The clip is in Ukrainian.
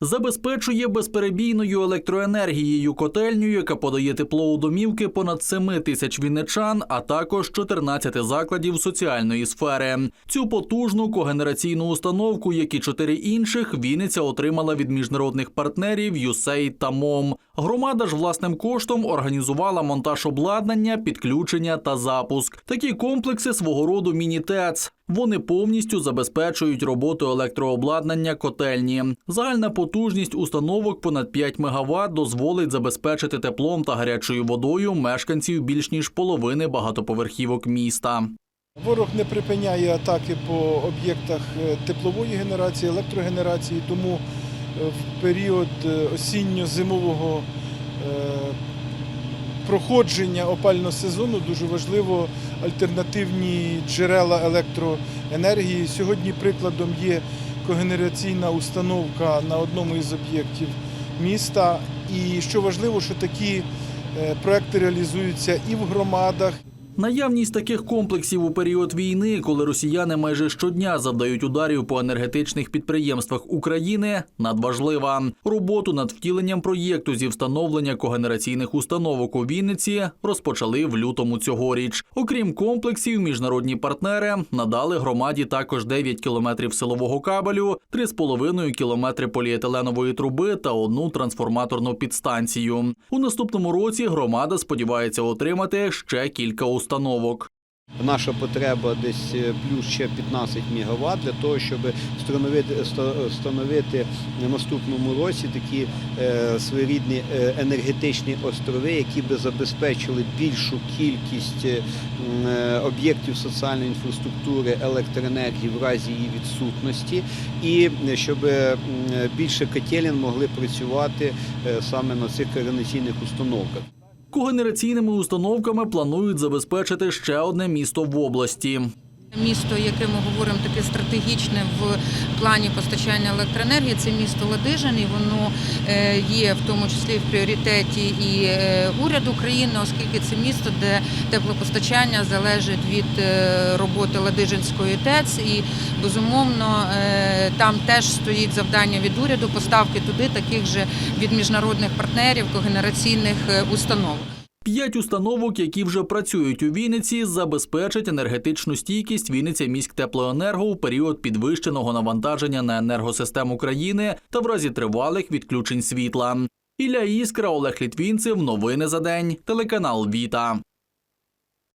Забезпечує безперебійною електроенергією котельню, яка подає тепло у домівки понад 7 тисяч вінничан, а також 14 закладів соціальної сфери. Цю потужну когенераційну установку, як і чотири інших, Вінниця отримала від міжнародних партнерів USAID та МОМ. Громада ж власним коштом організувала монтаж обладнання, підключення та запуск. Такі комплекси свого роду міні-ТЕЦ. Вони повністю забезпечують роботу електрообладнання котельні. Загальна потужність установок понад 5 МВт дозволить забезпечити теплом та гарячою водою мешканців більш ніж половини багатоповерхівок міста. Ворог не припиняє атаки по об'єктах е, теплової генерації, електрогенерації, тому е, в період е, осінньо-зимового проходження опального сезону дуже важливо альтернативні джерела електроенергії. Сьогодні прикладом є когенераційна установка на одному із об'єктів міста. І що важливо, що такі е, проекти реалізуються і в громадах, Наявність таких комплексів у період війни, коли росіяни майже щодня завдають ударів по енергетичних підприємствах України, надважлива. Роботу над втіленням проєкту зі встановлення когенераційних установок у Вінниці розпочали в лютому цьогоріч. Окрім комплексів, міжнародні партнери надали громаді також 9 кілометрів силового кабелю, 3,5 кілометри поліетиленової труби та одну трансформаторну підстанцію. У наступному році громада сподівається отримати ще кілька установок. Наша потреба десь е, плюс ще 15 МВт для того, щоб встановити, ста- встановити на наступному році такі е, своєрідні е, енергетичні острови, які би забезпечили більшу кількість об'єктів соціальної інфраструктури електроенергії в разі її відсутності, і щоб більше котелень могли працювати саме на цих координаційних установках. Когенераційними установками планують забезпечити ще одне місто в області. Місто, яке ми говоримо таке стратегічне в плані постачання електроенергії, це місто Ладижин, і воно е, є в тому числі в пріоритеті і е, уряду України, оскільки це місто, де теплопостачання залежить від е, роботи Ладижинської ТЕЦ, і безумовно там теж стоїть завдання від уряду поставки туди таких же від міжнародних партнерів когенераційних установок. П'ять установок, які вже працюють у Вінниці, забезпечать енергетичну стійкість Вінниця міськтеплоенерго у період підвищеного навантаження на енергосистему країни та в разі тривалих відключень світла. Ілля Іскра, Олег Літвінцев. Новини за день. Телеканал Віта.